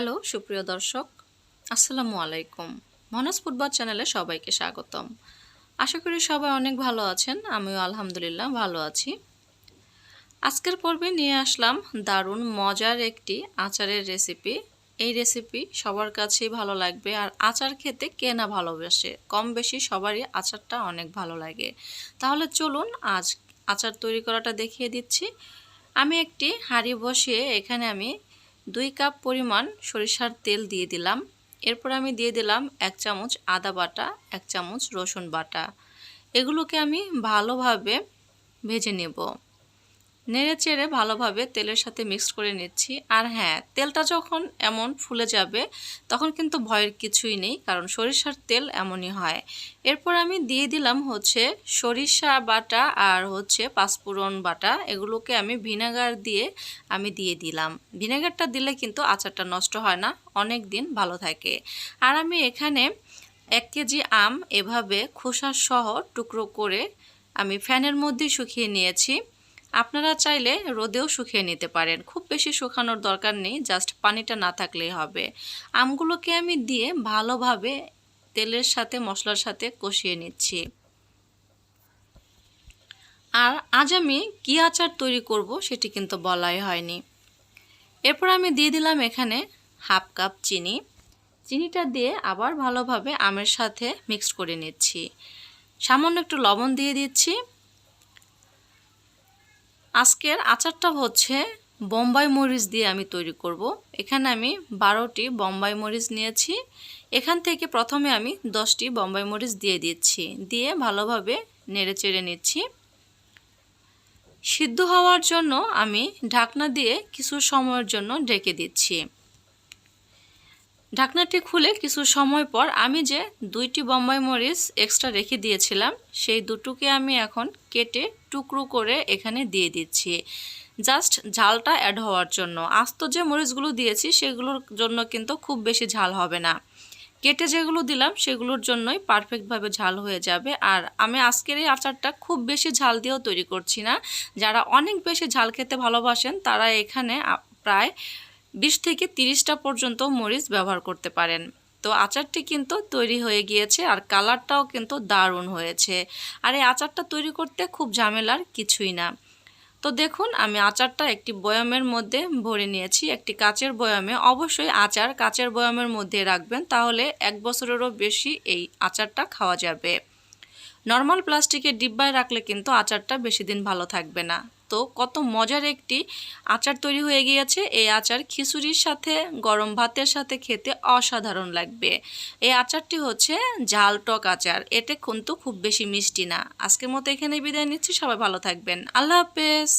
Hello, সুপ্রিয় দর্শক, আসসালামু আলাইকুম। মনোজ ফুটবল চ্যানেলে সবাইকে স্বাগতম। আশা করি সবাই অনেক ভালো আছেন, আমিও আলহামদুলিল্লাহ ভালো আছি। আজকের পর্বে নিয়ে আসলাম দারুণ মজার একটি আচারের রেসিপি এই রেসিপি সবার কাছেই ভালো লাগবে, আর আচার খেতে কে না ভালোবাসে? কম বেশি সবারই আচারটা অনেক ভালো লাগে। তাহলে চলুন আজ আচার তৈরি করাটা দেখিয়ে দিচ্ছি। আমি একটি হাঁড়ি বসিয়ে এখানে আমি দুই কাপ পরিমাণ সরিষার তেল দিয়ে দিলাম। এরপর আমি দিয়ে দিলাম এক চামচ আদা বাটা, এক চামচ রসুন বাটা। এগুলোকে আমি ভালোভাবে ভেজে নেব। নেড়ে চেড়ে ভালোভাবে তেলের সাথে মিক্সড করে নিচ্ছি। আর হ্যাঁ তেলটা যখন এমন ফুলে যাবে, তখন কিন্তু ভয়ের কিছুই নেই, কারণ সরিষার তেল এমনই হয়। এরপর আমি দিয়ে দিলাম হচ্ছে সরিষা বাটা আর হচ্ছে পাঁচফোড়ন বাটা। এগুলোকে আমি ভিনেগার দিয়ে আমি দিয়ে দিলাম। ভিনেগারটা দিলে কিন্তু আচারটা নষ্ট হয় না, অনেক দিন ভালো থাকে। আর আমি এখানে এক কেজি আম এভাবে খোসা সহ টুকরো করে আমি ফ্যানের মধ্যে শুকিয়ে নিয়েছি। আপনারা চাইলে রোদেও শুকিয়ে নিতে পারেন। খুব বেশি শুকানোর দরকার নেই, জাস্ট পানিটা না থাকলেই হবে। আমগুলোকে আমি দিয়ে ভালোভাবে তেলের সাথে, মশলার সাথে কষিয়ে নিচ্ছি। আর আজ আমি কী আচার তৈরি করব সেটি কিন্তু বলাই হয়নি। এরপর আমি দিয়ে দিলাম এখানে হাফ কাপ চিনি। চিনিটা দিয়ে আবার ভালোভাবে আমের সাথে মিক্সড করে নিচ্ছি। সামান্য একটু লবণ দিয়ে দিচ্ছি। আজকের আচারটা হচ্ছে বোম্বাই মরিচ দিয়ে আমি তৈরি করব। এখানে আমি বারোটি বোম্বাই মরিচ নিয়েছি। এখান থেকে প্রথমে আমি দশটি বোম্বাই মরিচ দিয়ে দিচ্ছি। দিয়ে ভালোভাবে নেড়ে চেড়ে নিচ্ছি। সিদ্ধ হওয়ার জন্য আমি ঢাকনা দিয়ে কিছু সময়ের জন্য ঢেকে দিচ্ছি। ঢাকনাটি খুলে কিছু সময় পর আমি যে দুইটি বোম্বাই মরিচ এক্সট্রা রেখে দিয়েছিলাম, সেই দুটোকে আমি এখন কেটে টুকরো করে এখানে দিয়ে দিচ্ছি। জাস্ট ঝালটা অ্যাড হওয়ার জন্য। আস্ত যে মরিচগুলো দিয়েছি, সেগুলোর জন্য কিন্তু খুব বেশি ঝাল হবে না। কেটে যেগুলো দিলাম, সেগুলোর জন্যই পারফেক্টভাবে ঝাল হয়ে যাবে। আর আমি আজকের এই আচারটা খুব বেশি ঝাল দিয়েও তৈরি করছি না। যারা অনেক বেশি ঝাল খেতে ভালোবাসেন, তারা এখানে প্রায় বিশ থেকে তিরিশটা পর্যন্ত মরিচ ব্যবহার করতে পারেন। তো আচারটি কিন্তু তৈরি হয়ে গিয়েছে আর কালারটাও কিন্তু দারুণ হয়েছে। আর এই আচারটা তৈরি করতে খুব ঝামেলার কিছুই না। তো দেখুন, আমি আচারটা একটি বয়ামের মধ্যে ভরে নিয়েছি। একটি কাচের বয়ামে অবশ্যই আচার কাচের বয়ামের মধ্যে রাখবেন, তাহলে এক বছরেরও বেশি এই আচারটা খাওয়া যাবে। নর্মাল প্লাস্টিকের ডিব্বায় রাখলে কিন্তু আচারটা বেশি দিন ভালো থাকবে না। তো কত মজার একটি আচার তৈরি হয়ে গিয়েছে। এই আচার খিচুড়ির সাথে, গরম ভাতের সাথে খেতে অসাধারণ লাগবে। এই আচারটি হচ্ছে ঝাল টক আচার। এটা কিন্তু খুব বেশি মিষ্টি না। আজকের মতো এখানে বিদায় নিচ্ছি। সবাই ভালো থাকবেন। আল্লাহ হাফেজ।